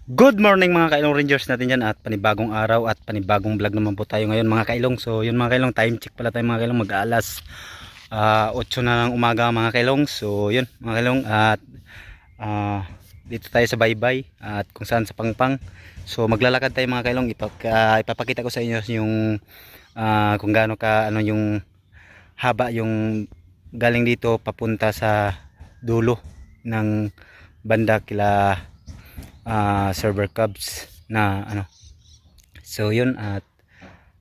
Good morning mga kailong rangers natin dyan at panibagong araw at panibagong vlog naman po tayo ngayon mga kailong. So yun mga kailong, time check pala tayo mga kailong mag-aalas ah, 8 na ng umaga mga kailong. So yun mga kailong at ah, dito tayo sa baybay at kung saan sa pangpang. So maglalakad tayo mga kailong, Ipak, ah, ipapakita ko sa inyo yung ah, kung gaano ka ano yung haba yung galing dito papunta sa dulo ng banda kila ah, server cubs na ano. So yun at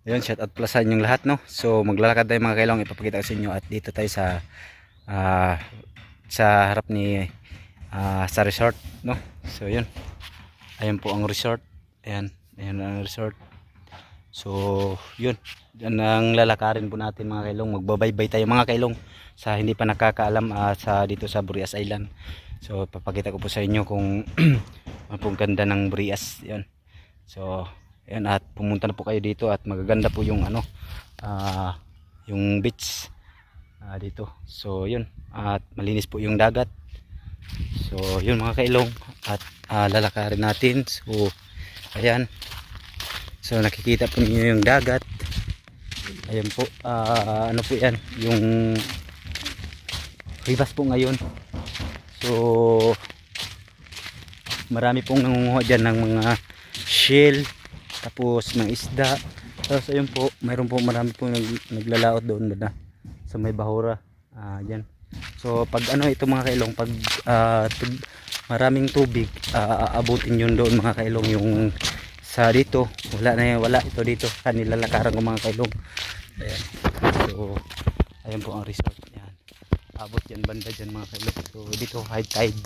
yun shout out pala sa lahat no? So maglalakad tayo mga kailong. Ipapakita ko sa inyo at dito tayo sa ah, sa harap ni ah, sa resort no? So yun. Ayan po ang resort. Ayan ayan ang resort. So yun. Yan ang lalakarin po natin mga kailong. Magbabaybay tayo mga kailong sa hindi pa nakakaalam ah, sa dito sa Burias Island so papakita ko po sa inyo kung ano pong ganda ng Burias yan. So yan at pumunta na po kayo dito at magaganda po yung ano ah, yung beach ah, dito. So yun at malinis po yung dagat. So yun mga kailong at ah, lalakarin natin. So ayan. So nakikita po ninyo yung dagat. Ayan po ah, ano po yan yung ribas po ngayon so marami pong nangunguha dyan ng mga shell tapos mga isda. Tapos ayun po mayroon po marami po nag, naglalaot doon banda sa may bahura. Ah dyan. So pag ano ito mga kailong pag ah, tub- maraming tubig ah, aabutin yun doon mga kailong yung sa dito. Wala na yan wala ito dito. Kanila lakaran ko mga kailong. Ayan. So ayan po ang resort abot yan banda dyan mga kailong so dito high tide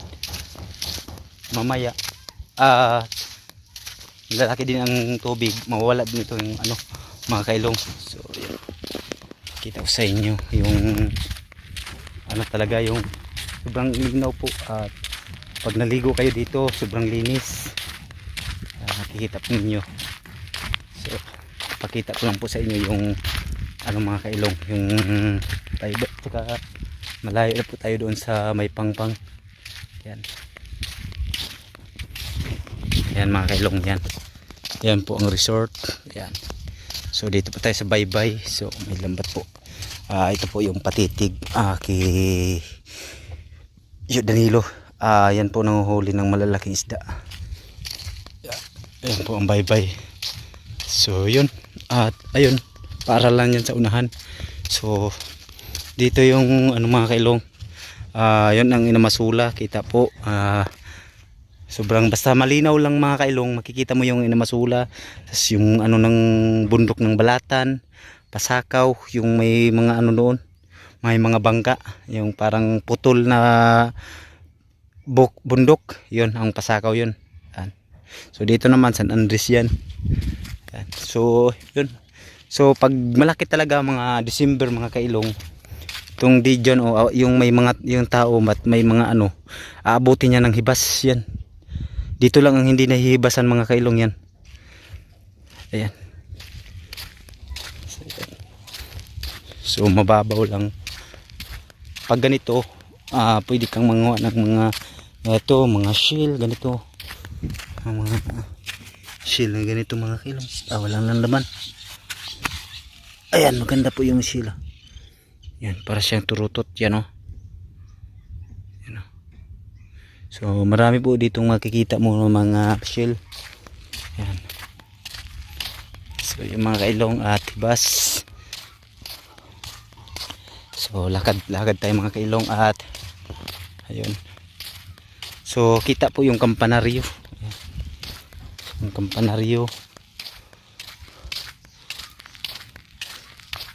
mamaya. Ah lalaki din ang tubig. Mawala din ito yung ano mga kailong so yun. Kita ko sa inyo yung ano talaga yung sobrang linaw po. At pag naligo kayo dito sobrang linis. Ah, nakikita po ninyo. So pakita ko lang po sa inyo yung ano mga kailong yung tayo saka malayo na po tayo doon sa may pangpang. Yan. Yan mga kailong yan. Yan po ang resort. Yan. So dito po tayo sa baybay. So may lambat po. Ah, ito po yung patitig ah, kay Danilo. Ah, yan po nanguhuli ng malalaking isda. Ayan po ang bye-bye. So yun. At ayun. Para lang yan sa unahan. So dito yung ano mga kailong. Ah, yun ang inamasula. Kita po. Ah, sobrang basta malinaw lang mga kailong. Makikita mo yung inamasula. Tapos yung ano ng bundok ng balatan. Pasakaw. Yung may mga ano doon. May mga bangka. Yung parang putol na bundok. Yun ang pasakaw yun. So dito naman San Andres. Yan. So yun. So pag malaki talaga mga December mga kailong itong region o ah, yung may mga yung tao may mga ano aabutin niya ng hibas yan. Dito lang ang hindi nahihibasan mga kailong yan. Ayan. So, mababaw lang. Pag ganito, ah pwede kang manguha ng mga ito, mga shell, ganito ang mga shell na ganito mga kilong ah walang lang laman ayan maganda po yung ah. Yan para siyang turutot yan o yan oh. so marami po ditong makikita mo ng mga shell. Yan. So yung mga kailong at hibas so lakad lakad tayo mga kailong at ayun. So kita po yung kampanaryo. Yung kampanaryo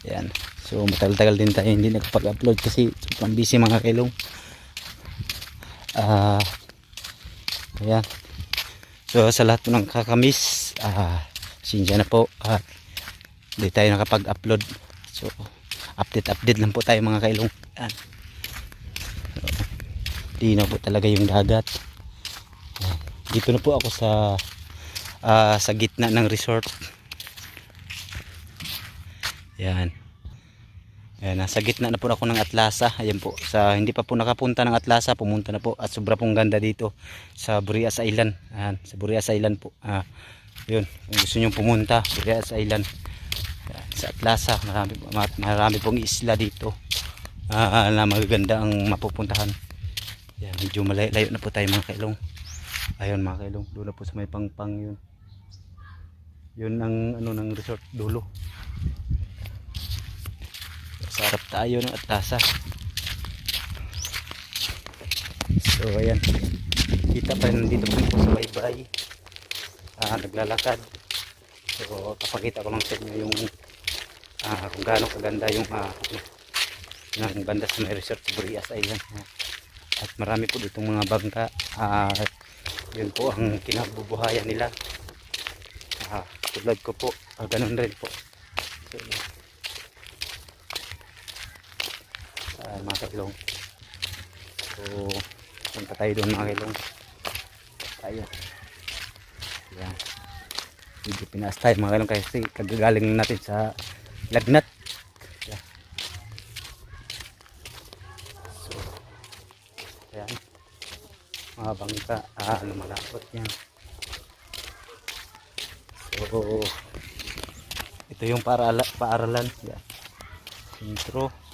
yan so matagal-tagal din tayo hindi nagpag-upload kasi sobrang busy mga kailong. Ah ayan. So sa lahat po ng kakamis ah sinsya na po at hindi tayo nakapag-upload. So update update lang po tayo mga kailong. Yan so, di na po talaga yung dagat. Dito na po ako sa ah, sa gitna ng resort. Yan Ayan, nasa gitna na po ako ng Atlasa. Ayan po. Sa hindi pa po nakapunta ng Atlasa, pumunta na po at sobra pong ganda dito sa Burias Island. Ayan, sa Burias Island po. Ah, yun, kung gusto niyo pumunta, Burias Island. Ayan, sa Atlasa, marami ma- marami pong isla dito. Ah, na magaganda ang mapupuntahan. Ayan, medyo malayo na po tayo mga kailong. Ayun mga kailong, doon na po sa may pangpang yun. Yun ang ano ng resort dulo. Sa harap tayo ng Atlasa. So ayan. Kita pa rin dito po sa baybay. Ah, naglalakad. So papakita ko lang sa inyo yung ah, kung gaano kaganda yung ah, ng banda sa may resort sa Burias Island. At marami po ditong mga bangka. Ah, yun po ang kinabubuhayan nila. Ah, tulad ko po. Ah, ganun rin po. So, Ah, mga kailong. So, punta tayo doon mga kailong. Tayo. Yan. Medyo pinaas tayo mga kailong kasi kagagaling natin sa lagnat. Yan. So, yan. Mga bangka, ah, lumalapot yan. So, ito yung paarala, paaralan. Yan. Intro.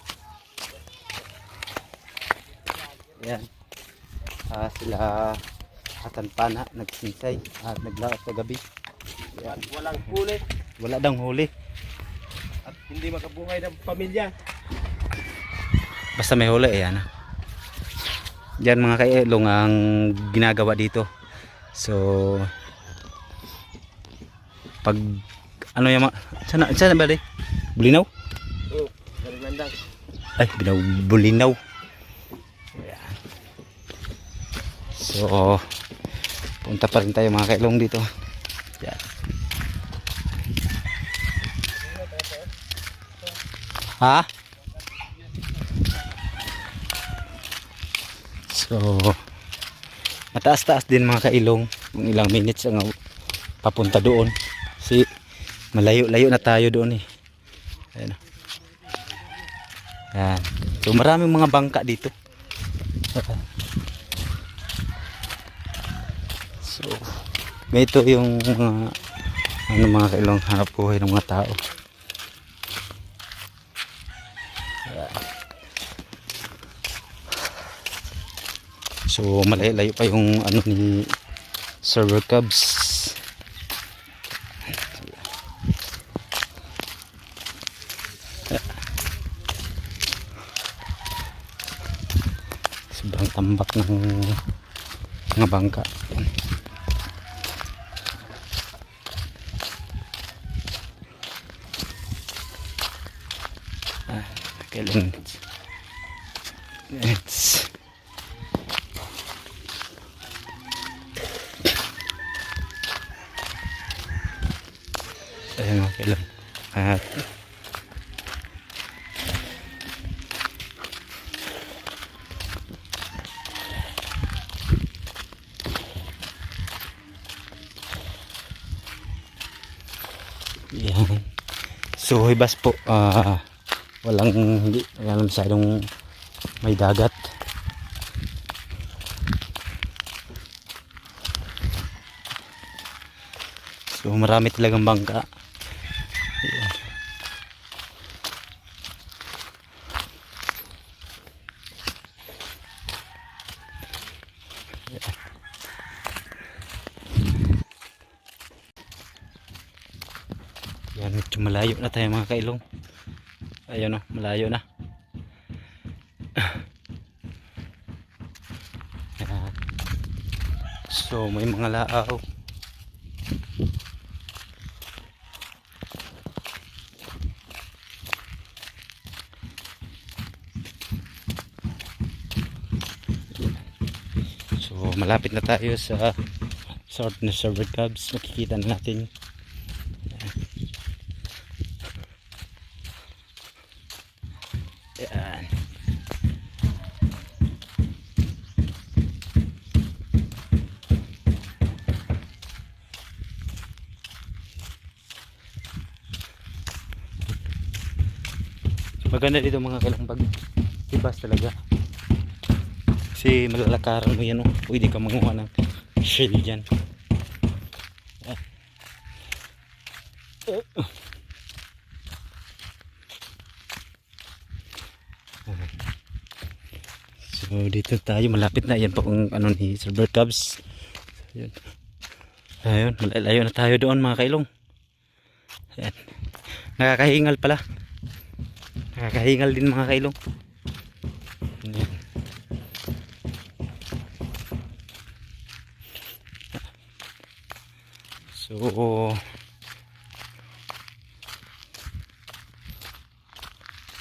Yan. Ah, sila Atan Pana nagsinsay at naglaot kagabi. Yan. Walang huli Wala dang huli. at hindi makabuhay ng pamilya. Basta may huli ano. Yan mga kailong ang ginagawa dito. So pag ano yung mga sana sana ba di? Bulinaw? Oo, landang. Ay, binaw bulinaw. Ayan. So, punta pa rin tayo mga kailong dito. Yan. Ha? So, mataas-taas din mga kailong. Kung ilang minutes ang papunta doon. Si malayo-layo na tayo doon eh. Ayan. Yan. So maraming mga bangka dito. so ganito yung mga ano mga kailong hanap buhay ng mga tao. So malayo-layo pa yung ano ni Server Cubs. sobrang tambak ng mga bangka Yan. ah, kailan it's ayun mga kailan at Yan. So, hibas po. ah walang, hindi, walang masyadong may dagat. So, marami talagang bangka. Yan, medyo malayo na tayo mga kailong. Ayun o, malayo na. So, may mga laaw. So, malapit na tayo sa Sort na Server Cubs. Makikita na natin Yan. So, Maganda dito mga kailong pag ibas talaga. Kasi malalakaran mo yan oh. Pwede ka manguha ng shell dyan. So dito tayo malapit na yan po ang ano ni Silver Cubs. Ayun. Ayun, malalayo na tayo doon mga kailong. Ayan. Nakakahingal pala. Nakakahingal din mga kailong. So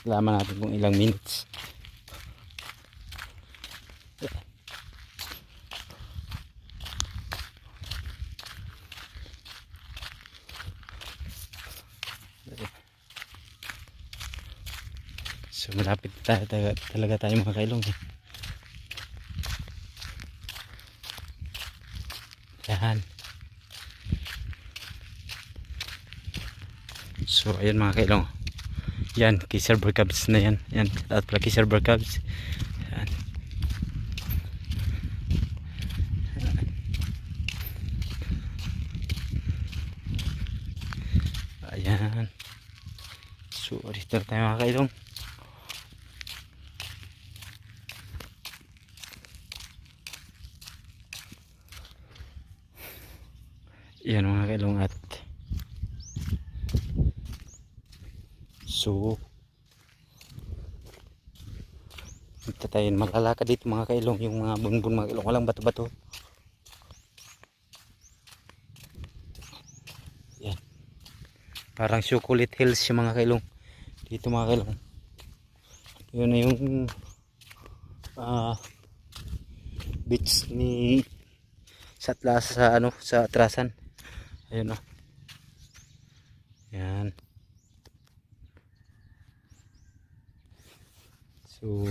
Laman natin kung ilang minutes. So malapit tayo, tayo, talaga tayo mga kailong. Yan. So ayun mga kailong. Yan, kay Silver Cubs na yan. Yan, at pala kay Silver Cubs. Yan. Ayan. So, dito tayo mga kailong. Yan mga kailong at So tayo malalakad dito mga kailong yung mga bunbun mga kailong. Walang bato-bato. Yan. Parang chocolate hills yung mga kailong. Dito mga kailong. Yun na yung ah beach ni sa atlas sa ano sa atrasan ayun oh. Yan. So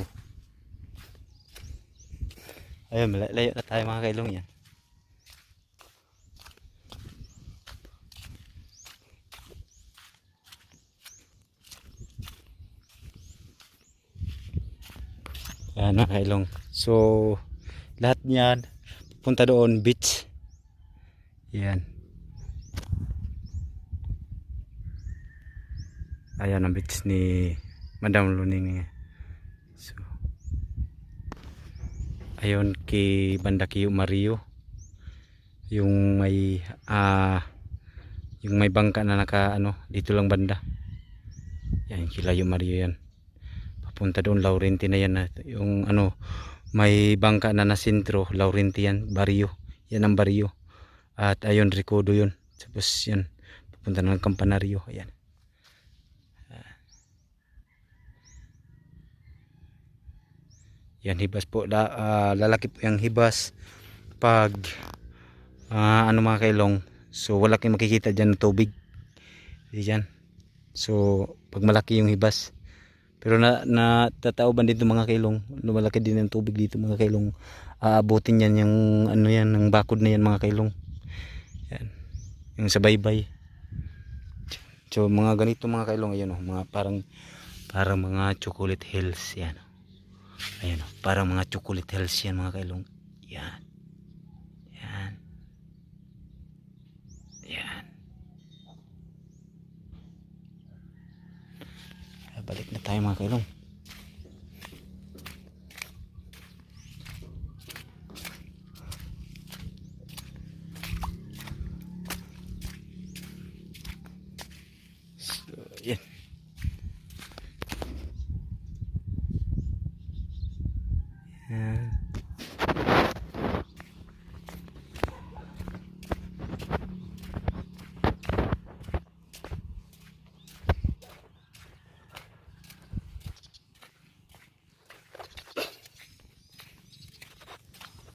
ayun malayo na tayo mga kailong yan. Yan mga kailong. So lahat niyan punta doon beach. Yan ayan ang beach ni Madam Luning so ayun kay banda kay Mario yung may ah yung may bangka na naka ano dito lang banda. Yan kila yung Mario yan. Papunta doon Laurenti na yan. Yung ano may bangka na na sentro Laurenti yan Barrio yan ang Barrio at ayun Ricodo yun. Tapos yan papunta ng Campanario ayan yan hibas po. La, ah, lalaki po yung hibas. Pag ah, ano mga kailong so wala kayong makikita dyan ng tubig. Yan so pag malaki yung hibas. Pero na natatauban dito mga kailong lumalaki din ang tubig dito mga kailong. Aabutin yan yung ano yan ng bakod na yan mga kailong. Yan. Yung sa baybay. So mga ganito mga kailong ayun oh, mga parang parang mga chocolate hills yan Ayan o, parang mga chocolate hills yan mga kailong. Yan. Yan. Yan. Balik na tayo mga kailong.